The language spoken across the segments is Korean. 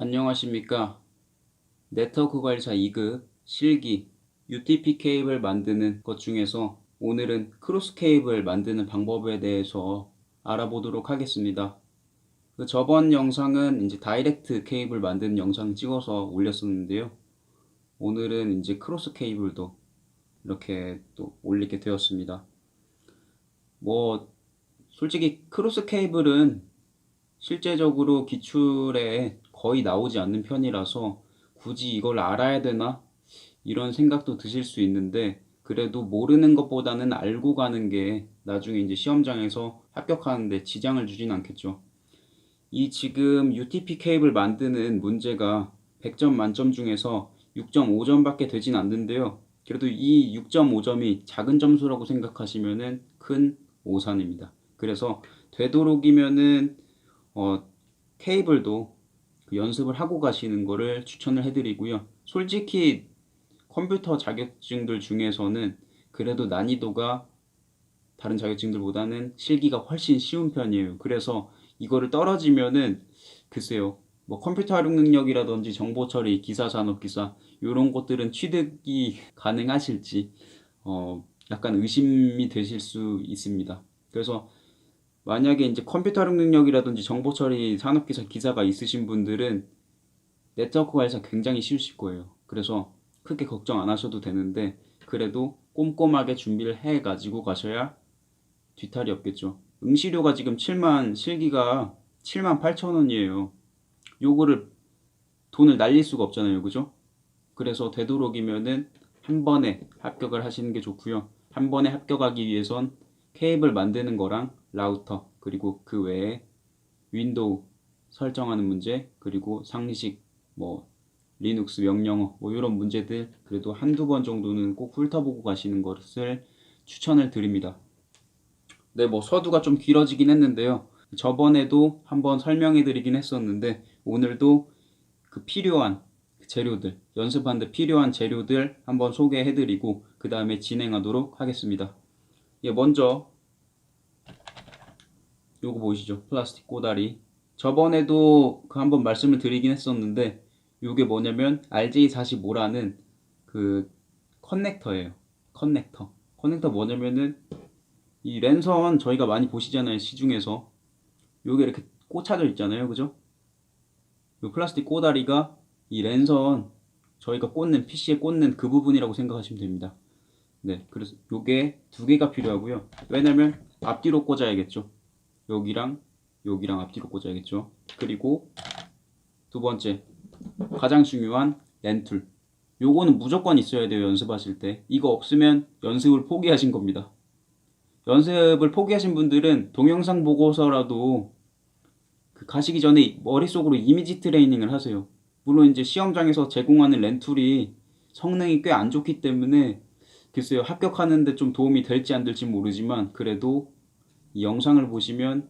안녕하십니까. 네트워크 관리사 2급 실기 UTP 케이블 만드는 것 중에서 오늘은 크로스 케이블 만드는 방법에 대해서 알아보도록 하겠습니다. 그 저번 영상은 이제 다이렉트 케이블 만드는 영상 찍어서 올렸었는데요. 오늘은 이제 크로스 케이블도 이렇게 또 올리게 되었습니다. 뭐 솔직히 크로스 케이블은 실제적으로 기출에 거의 나오지 않는 편이라서 굳이 이걸 알아야 되나? 이런 생각도 드실 수 있는데 그래도 모르는 것보다는 알고 가는 게 나중에 이제 시험장에서 합격하는데 지장을 주진 않겠죠. 이 지금 UTP 케이블 만드는 문제가 100점 만점 중에서 6.5점밖에 되진 않는데요. 그래도 이 6.5점이 작은 점수라고 생각하시면은 큰 오산입니다. 그래서 되도록이면은 어, 케이블도 그 연습을 하고 가시는 거를 추천을 해드리고요. 솔직히 컴퓨터 자격증들 중에서는 그래도 난이도가 다른 자격증들보다는 실기가 훨씬 쉬운 편이에요. 그래서 이거를 떨어지면은 글쎄요. 뭐 컴퓨터 활용 능력이라든지 정보 처리, 기사 산업 기사 이런 것들은 취득이 가능하실지 어 약간 의심이 되실 수 있습니다. 그래서 만약에 이제 컴퓨터 능력이라든지 정보 처리 산업 기사 기사가 있으신 분들은 네트워크 관리사 굉장히 쉬우실 거예요. 그래서 크게 걱정 안 하셔도 되는데 그래도 꼼꼼하게 준비를 해 가지고 가셔야 뒤탈이 없겠죠. 응시료가 지금 7만 실기가 7만 8천 원이에요. 요거를 돈을 날릴 수가 없잖아요. 그죠? 그래서 되도록이면은 한 번에 합격을 하시는 게 좋고요. 한 번에 합격하기 위해선 케이블 만드는 거랑 라우터 그리고 그 외에 윈도우 설정하는 문제 그리고 상식 뭐 리눅스 명령어 뭐 이런 문제들 그래도 한두 번 정도는 꼭 훑어보고 가시는 것을 추천을 드립니다. 네, 뭐 서두가 좀 길어지긴 했는데요. 저번에도 한번 설명해 드리긴 했었는데 오늘도 그 필요한 재료들 연습하는데 필요한 재료들 한번 소개해 드리고 그 다음에 진행하도록 하겠습니다. 예, 먼저 요거 보이시죠? 플라스틱 꼬다리. 저번에도 그 한번 말씀을 드리긴 했었는데 요게 뭐냐면 RJ45라는 그 커넥터예요. 커넥터. 커넥터 뭐냐면은 이 랜선 저희가 많이 보시잖아요. 시중에서. 요게 이렇게 꽂혀져 있잖아요. 그죠? 요 플라스틱 꼬다리가 이 랜선 저희가 꽂는 PC에 꽂는 그 부분이라고 생각하시면 됩니다. 네, 그래서 요게 두 개가 필요하고요. 왜냐면 앞뒤로 꽂아야겠죠. 여기랑 여기랑 앞뒤로 꽂아야겠죠. 그리고 두 번째 가장 중요한 렌툴. 요거는 무조건 있어야 돼요. 연습하실 때. 이거 없으면 연습을 포기하신 겁니다. 연습을 포기하신 분들은 동영상 보고서라도 그 가시기 전에 머릿속으로 이미지 트레이닝을 하세요. 물론 이제 시험장에서 제공하는 렌툴이 성능이 꽤 안 좋기 때문에 글쎄요 합격하는데 좀 도움이 될지 안 될지 모르지만 그래도 이 영상을 보시면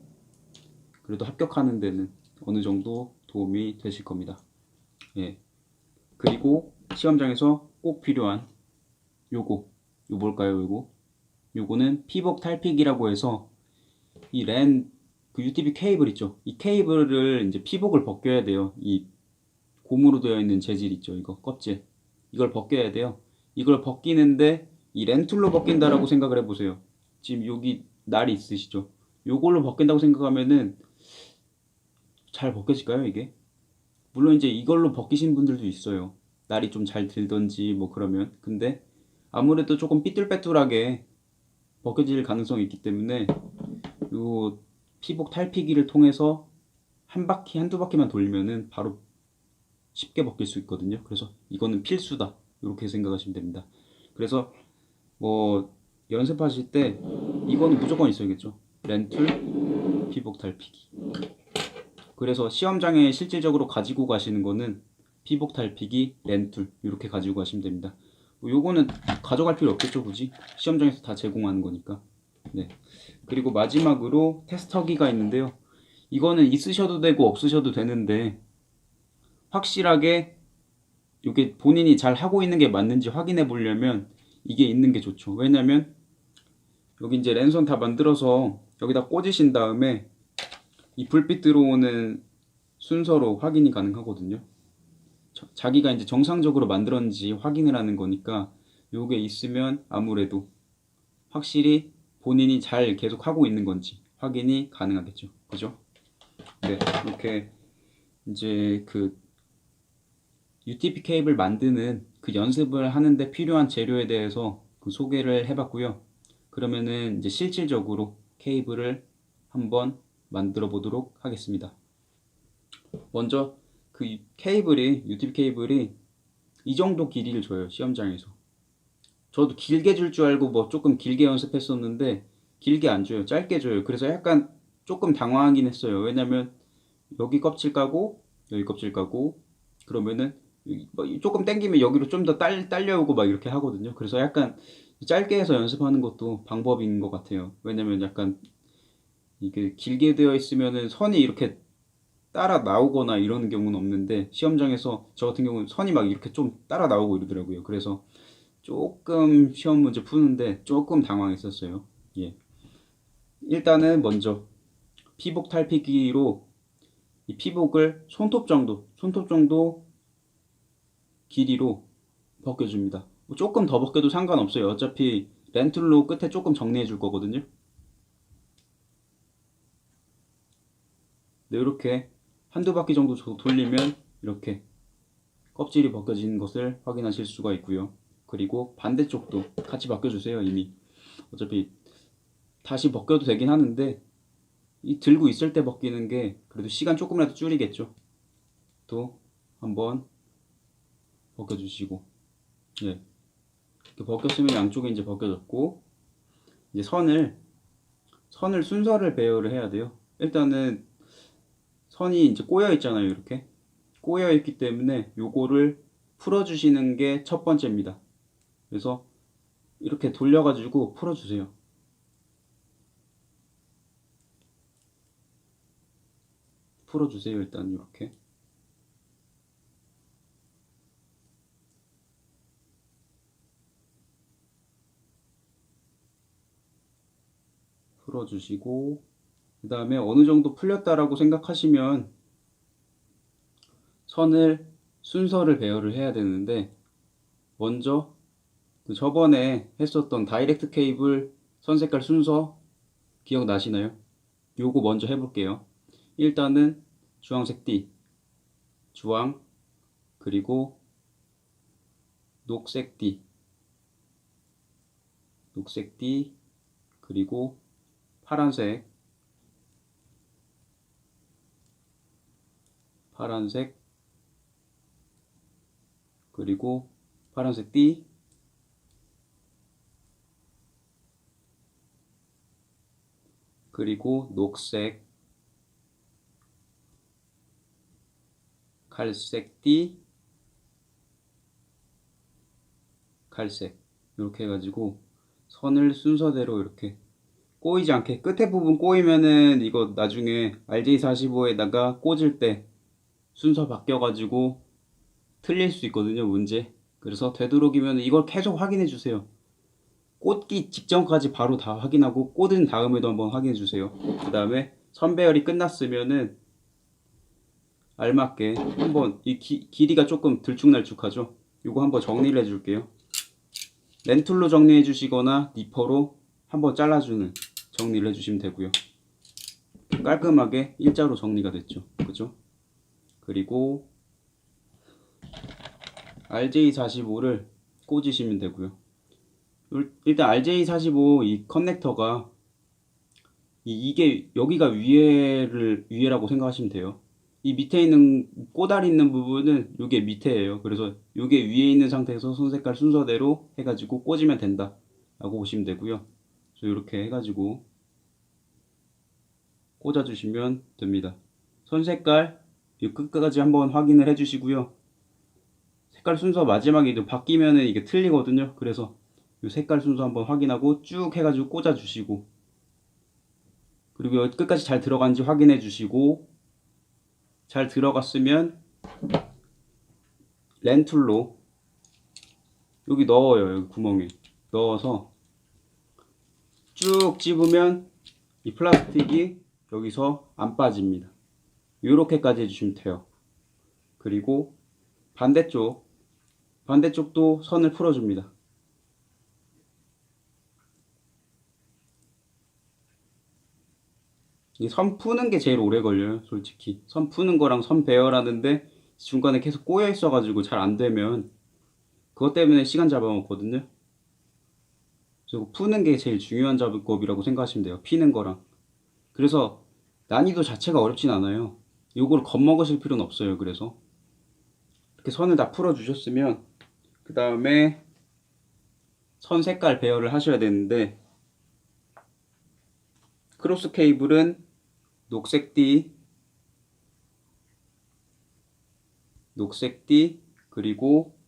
그래도 합격하는 데는 어느 정도 도움이 되실 겁니다. 예. 그리고 시험장에서 꼭 필요한 요거 요 뭘까요 요거? 요거는 피복 탈픽이라고 해서 이 랜 그 UTP 케이블 있죠? 이 케이블을 이제 피복을 벗겨야 돼요. 이 고무로 되어 있는 재질 있죠 이거? 껍질. 이걸 벗겨야 돼요. 이걸 벗기는데 이 렌툴로 벗긴다라고 생각을 해보세요. 지금 여기 날이 있으시죠. 요걸로 벗긴다고 생각하면은 잘 벗겨질까요 이게? 물론 이제 이걸로 벗기신 분들도 있어요. 날이 좀 잘 들던지 뭐 그러면. 근데 아무래도 조금 삐뚤빼뚤하게 벗겨질 가능성이 있기 때문에 요 피복 탈피기를 통해서 한 바퀴 한두 바퀴만 돌리면은 바로 쉽게 벗길 수 있거든요. 그래서 이거는 필수다. 이렇게 생각하시면 됩니다. 그래서 뭐 연습하실 때 이거는 무조건 있어야겠죠. 렌툴 피복 탈 피기. 그래서 시험장에 실질적으로 가지고 가시는 거는 피복 탈 피기 렌툴 이렇게 가지고 가시면 됩니다. 뭐 요거는 가져갈 필요 없겠죠 굳이? 시험장에서 다 제공하는 거니까. 네. 그리고 마지막으로 테스터기가 있는데요. 이거는 있으셔도 되고 없으셔도 되는데 확실하게 이게 본인이 잘 하고 있는 게 맞는지 확인해 보려면 이게 있는 게 좋죠. 왜냐면 여기 이제 랜선 다 만들어서 여기다 꽂으신 다음에 이 불빛 들어오는 순서로 확인이 가능하거든요. 저- 자기가 이제 정상적으로 만들었는지 확인을 하는 거니까 요게 있으면 아무래도 확실히 본인이 잘 계속 하고 있는 건지 확인이 가능하겠죠. 그죠? 네, 이렇게 이제 그 UTP 케이블 만드는 그 연습을 하는데 필요한 재료에 대해서 그 소개를 해봤고요. 그러면은 이제 실질적으로 케이블을 한번 만들어 보도록 하겠습니다. 먼저 그 케이블이 UTP 케이블이 이 정도 길이를 줘요 시험장에서. 저도 길게 줄 줄 알고 뭐 조금 길게 연습했었는데 길게 안 줘요. 짧게 줘요. 그래서 약간 조금 당황하긴 했어요. 왜냐면 여기 껍질 까고 여기 껍질 까고 그러면은 뭐 조금 당기면 여기로 좀 더 딸려오고 막 이렇게 하거든요. 그래서 약간 짧게 해서 연습하는 것도 방법인 것 같아요. 왜냐면 약간 이게 길게 되어 있으면은 선이 이렇게 따라 나오거나 이런 경우는 없는데 시험장에서 저 같은 경우는 선이 막 이렇게 좀 따라 나오고 이러더라고요. 그래서 조금 시험 문제 푸는데 조금 당황했었어요. 예. 일단은 먼저 피복 탈피기로 이 피복을 손톱 정도, 손톱 정도 길이로 벗겨줍니다. 뭐 조금 더 벗겨도 상관없어요. 어차피 렌툴로 끝에 조금 정리해 줄 거거든요. 네, 이렇게 한두 바퀴 정도 도- 돌리면 이렇게 껍질이 벗겨지는 것을 확인하실 수가 있고요. 그리고 반대쪽도 같이 벗겨주세요, 이미. 어차피 다시 벗겨도 되긴 하는데 이 들고 있을 때 벗기는 게 그래도 시간 조금이라도 줄이겠죠. 또 한번 벗겨주시고 예 이렇게 벗겼으면 양쪽에 이제 벗겨졌고 이제 선을 선을 순서를 배열을 해야 돼요. 일단은 선이 이제 꼬여 있잖아요, 이렇게 꼬여 있기 때문에 요거를 풀어 주시는 게 첫 번째입니다. 그래서 이렇게 돌려 가지고 풀어 주세요. 풀어 주세요, 일단 이렇게. 풀어주시고 그 다음에 어느 정도 풀렸다라고 생각하시면 선을 순서를 배열을 해야 되는데 먼저 그 저번에 했었던 다이렉트 케이블 선 색깔 순서 기억나시나요? 요거 먼저 해볼게요. 일단은 주황색 띠, 주황, 그리고 녹색 띠, 녹색 띠, 그리고 파란색, 파란색, 그리고 파란색 띠, 그리고 녹색, 갈색 띠, 갈색. 이렇게 해가지고 선을 순서대로 이렇게 꼬이지 않게. 끝에 부분 꼬이면은 이거 나중에 RJ45에다가 꽂을 때 순서 바뀌어가지고 틀릴 수 있거든요 문제. 그래서 되도록이면 이걸 계속 확인해 주세요. 꽂기 직전까지 바로 다 확인하고 꽂은 다음에도 한번 확인해 주세요. 그 다음에 선배열이 끝났으면은 알맞게 한번 이 기- 길이가 조금 들쭉날쭉하죠? 이거 한번 정리를 해 줄게요. 렌툴로 정리해 주시거나 니퍼로 한번 잘라주는 정리를 해주시면 되고요. 깔끔하게 일자로 정리가 됐죠. 그죠? 그리고 RJ45를 꽂으시면 되고요. 일- 일단 RJ45 이 커넥터가 이, 게 여기가 위에를 위에라고 생각하시면 돼요. 이 밑에 있는 꼬다리 있는 부분은 이게 밑에예요. 그래서 이게 위에 있는 상태에서 손 색깔 순서대로 해가지고 꽂으면 된다. 라고 보시면 되고요. 그래서 이렇게 해가지고 꽂아주시면 됩니다. 손 색깔 이 끝까지 한번 확인을 해주시고요. 색깔 순서 마지막에 이제 바뀌면은 이게 틀리거든요. 그래서 이 색깔 순서 한번 확인하고 쭉 해가지고 꽂아주시고 그리고 끝까지 잘 들어간지 확인해 주시고 잘 들어갔으면 렌툴로 여기 넣어요. 여기 구멍에 넣어서 쭉 집으면 이 플라스틱이 여기서 안 빠집니다. 요렇게까지 해주시면 돼요. 그리고 반대쪽 반대쪽도 선을 풀어줍니다. 이 선 푸는 게 제일 오래 걸려요, 솔직히. 선 푸는 거랑 선 배열하는데 중간에 계속 꼬여 있어가지고 잘 안 되면 그것 때문에 시간 잡아먹거든요. 그래서 푸는 게 제일 중요한 작업이라고 생각하시면 돼요. 피는 거랑. 그래서 난이도 자체가 어렵진 않아요. 요걸 겁먹으실 필요는 없어요. 그래서 이렇게 선을 다 풀어 주셨으면 그 다음에 선 색깔 배열을 하셔야 되는데 크로스 케이블은 녹색 띠 녹색 띠 그리고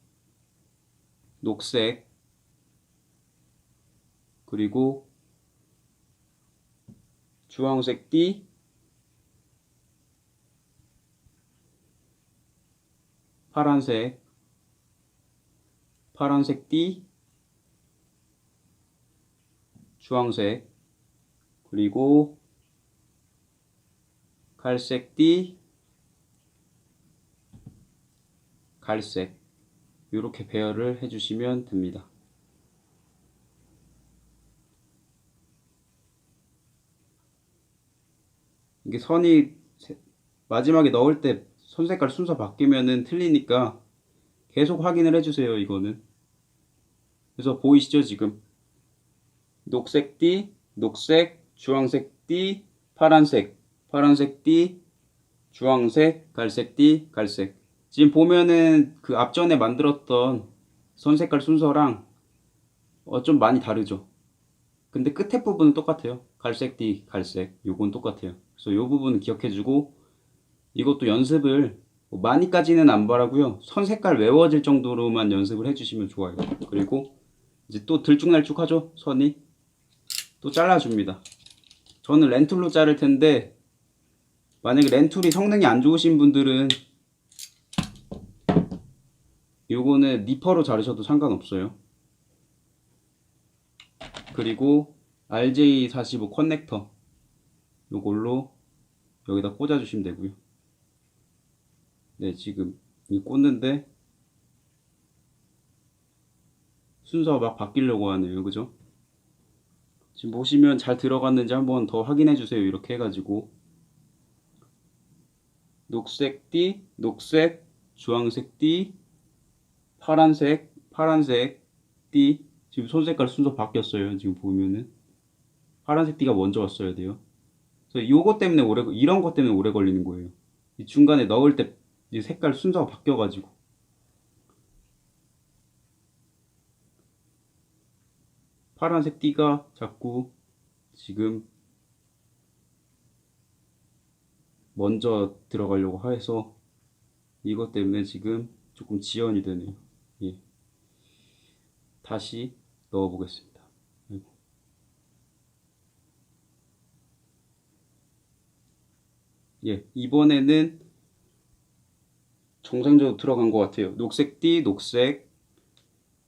녹색 그리고 주황색 띠. 파란색. 파란색 띠. 주황색. 그리고 갈색 띠. 갈색. 이렇게 배열을 해주시면 됩니다. 이게 선이 세- 마지막에 넣을 때 선 색깔 순서 바뀌면은 틀리니까 계속 확인을 해주세요. 이거는 그래서 보이시죠 지금 녹색 띠, 녹색, 주황색 띠, 파란색, 파란색 띠, 주황색, 갈색 띠, 갈색. 지금 보면은 그 앞전에 만들었던 선 색깔 순서랑 어, 좀 많이 다르죠. 근데 끝에 부분은 똑같아요. 갈색 띠, 갈색. 요건 똑같아요. 그래서 요 부분은 기억해주고 이것도 연습을 뭐 많이까지는 안 바라고요. 선 색깔 외워질 정도로만 연습을 해주시면 좋아요. 그리고 이제 또 들쭉날쭉하죠? 선이 또 잘라줍니다. 저는 렌툴로 자를 텐데 만약에 렌툴이 성능이 안 좋으신 분들은 요거는 니퍼로 자르셔도 상관없어요. 그리고 RJ45 커넥터 요걸로 여기다 꽂아주시면 되고요. 네, 지금 이 꽂는데 순서가 막 바뀌려고 하네요. 그죠? 지금 보시면 잘 들어갔는지 한번 더 확인해 주세요. 이렇게 해가지고 녹색 띠, 녹색, 주황색 띠, 파란색, 파란색 띠. 지금 손 색깔 순서 바뀌었어요. 지금 보면은 파란색 띠가 먼저 왔어야 돼요. 요거 때문에 오래 이런 것 때문에 오래 걸리는 거예요. 이 중간에 넣을 때이 색깔 순서가 바뀌어가지고 파란색 띠가 자꾸 지금 먼저 들어가려고 해서 이것 때문에 지금 조금 지연이 되네요. 예. 다시 넣어 보겠습니다. 예, 이번에는 정상적으로 들어간 것 같아요. 녹색 띠, 녹색,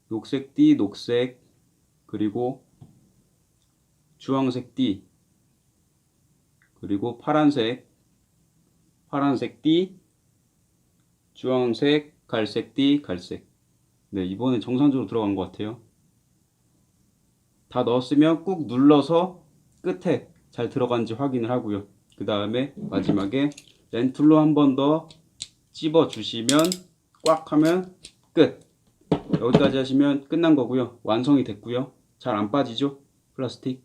녹색 띠, 녹색, 그리고 주황색 띠, 그리고 파란색, 파란색 띠, 주황색, 갈색 띠, 갈색. 네, 이번에 정상적으로 들어간 것 같아요. 다 넣었으면 꾹 눌러서 끝에 잘 들어간지 확인을 하고요. 그 다음에 마지막에 렌툴로 한 번 더 찝어 주시면 꽉 하면 끝. 여기까지 하시면 끝난 거고요. 완성이 됐고요. 잘 안 빠지죠? 플라스틱.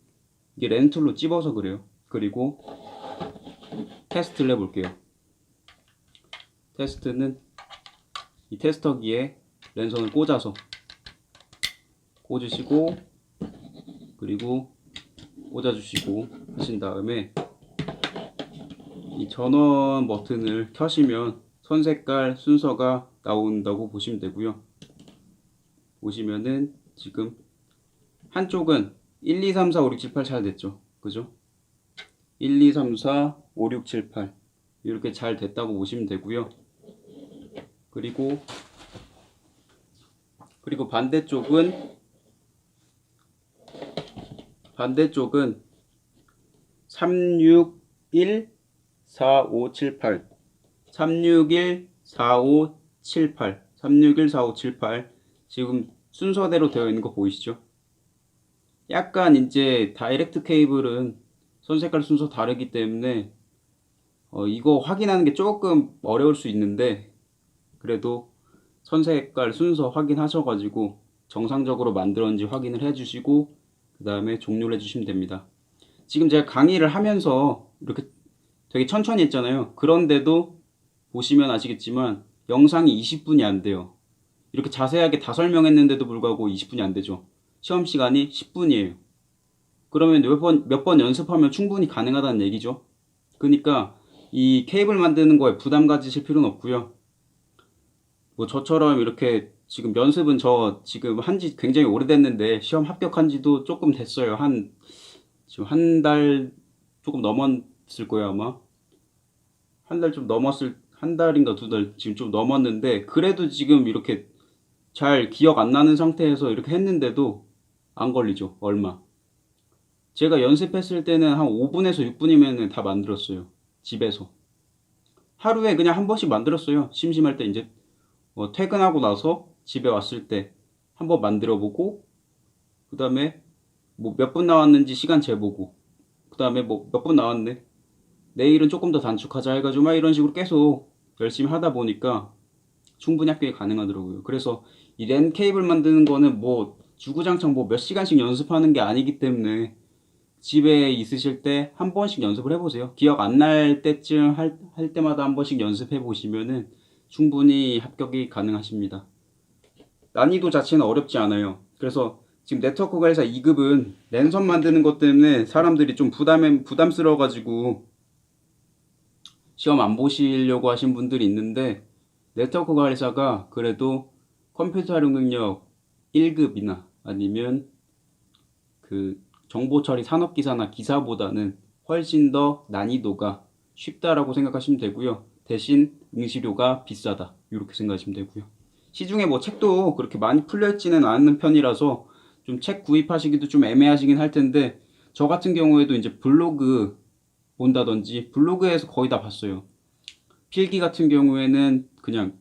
이게 렌툴로 찝어서 그래요. 그리고 테스트를 해볼게요. 테스트는 이 테스터기에 랜선을 꽂아서 꽂으시고 그리고 꽂아주시고 하신 다음에 이 전원 버튼을 켜시면 선 색깔 순서가 나온다고 보시면 되고요. 보시면은 지금 한쪽은 1, 2, 3, 4, 5, 6, 7, 8 잘 됐죠. 그죠? 1, 2, 3, 4, 5, 6, 7, 8 이렇게 잘 됐다고 보시면 되고요. 그리고 그리고 반대쪽은 반대쪽은 3, 6, 1, 4578 361 4578 361 4578 지금 순서대로 되어 있는 거 보이시죠? 약간 이제 다이렉트 케이블은 선 색깔 순서 다르기 때문에 어, 이거 확인하는 게 조금 어려울 수 있는데 그래도 선 색깔 순서 확인하셔가지고 정상적으로 만들었는지 확인을 해주시고 그 다음에 종료를 해주시면 됩니다. 지금 제가 강의를 하면서 이렇게 되게 천천히 했잖아요. 그런데도 보시면 아시겠지만 영상이 20분이 안 돼요. 이렇게 자세하게 다 설명했는데도 불구하고 20분이 안 되죠. 시험 시간이 10분이에요. 그러면 몇 번, 몇 번 연습하면 충분히 가능하다는 얘기죠. 그러니까 이 케이블 만드는 거에 부담 가지실 필요는 없고요. 뭐 저처럼 이렇게 지금 연습은 저 지금 한 지 굉장히 오래됐는데 시험 합격한 지도 조금 됐어요. 한 지금 한 달 조금 넘 었을 거예요, 아마. 한 달 좀 넘었을 한 달인가 두 달 지금 좀 넘었는데 그래도 지금 이렇게 잘 기억 안 나는 상태에서 이렇게 했는데도 안 걸리죠. 얼마. 제가 연습했을 때는 한 5분에서 6분이면 다 만들었어요. 집에서. 하루에 그냥 한 번씩 만들었어요. 심심할 때 이제 어, 퇴근하고 나서 집에 왔을 때 한 번 만들어 보고 그 다음에 뭐 몇 분 나왔는지 시간 재보고 그 다음에 뭐 몇 분 나왔네 내일은 조금 더 단축하자 해가지고 막 이런 식으로 계속 열심히 하다 보니까 충분히 합격이 가능하더라고요. 그래서 이 랜 케이블 만드는 거는 뭐 주구장창 뭐 몇 시간씩 연습하는 게 아니기 때문에 집에 있으실 때 한 번씩 연습을 해보세요. 기억 안 날 때쯤 할, 할 때마다 한 번씩 연습해 보시면은 충분히 합격이 가능하십니다. 난이도 자체는 어렵지 않아요. 그래서 지금 네트워크 회사 2급은 랜선 만드는 것 때문에 사람들이 좀 부담, 부담스러워가지고 시험 안 보시려고 하신 분들이 있는데 네트워크 관리사가 그래도 컴퓨터 활용 능력 1급이나 아니면 그 정보 처리 산업 기사나 기사보다는 훨씬 더 난이도가 쉽다라고 생각하시면 되고요. 대신 응시료가 비싸다. 이렇게 생각하시면 되고요. 시중에 뭐 책도 그렇게 많이 풀려 있지는 않는 편이라서 좀 책 구입하시기도 좀 애매하시긴 할 텐데 저 같은 경우에도 이제 블로그 본다든지 블로그에서 거의 다 봤어요. 필기 같은 경우에는 그냥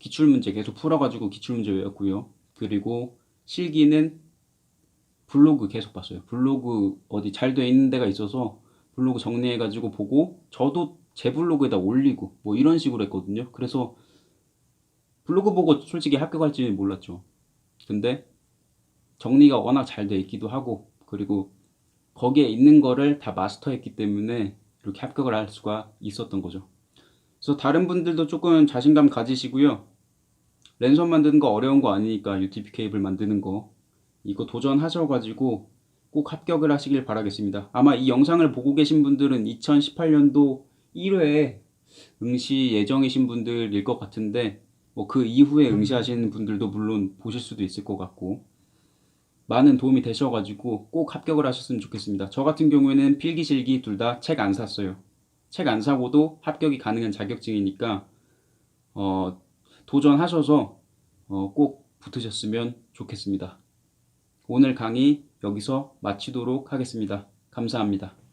기출문제 계속 풀어가지고 기출문제 외웠고요. 그리고 실기는 블로그 계속 봤어요. 블로그 어디 잘 돼 있는 데가 있어서 블로그 정리해가지고 보고 저도 제 블로그에다 올리고 뭐 이런 식으로 했거든요. 그래서 블로그 보고 솔직히 합격할지 몰랐죠. 근데 정리가 워낙 잘 돼 있기도 하고 그리고 거기에 있는 거를 다 마스터했기 때문에 이렇게 합격을 할 수가 있었던 거죠. 그래서 다른 분들도 조금 자신감 가지시고요. 랜선 만드는 거 어려운 거 아니니까 UTP 케이블 만드는 거 이거 도전하셔가지고 꼭 합격을 하시길 바라겠습니다. 아마 이 영상을 보고 계신 분들은 2018년도 1회에 응시 예정이신 분들일 것 같은데 뭐 그 이후에 응시하시는 분들도 물론 보실 수도 있을 것 같고 많은 도움이 되셔가지고 꼭 합격을 하셨으면 좋겠습니다. 저 같은 경우에는 필기 실기 둘 다 책 안 샀어요. 책 안 사고도 합격이 가능한 자격증이니까 어, 도전하셔서 어, 꼭 붙으셨으면 좋겠습니다. 오늘 강의 여기서 마치도록 하겠습니다. 감사합니다.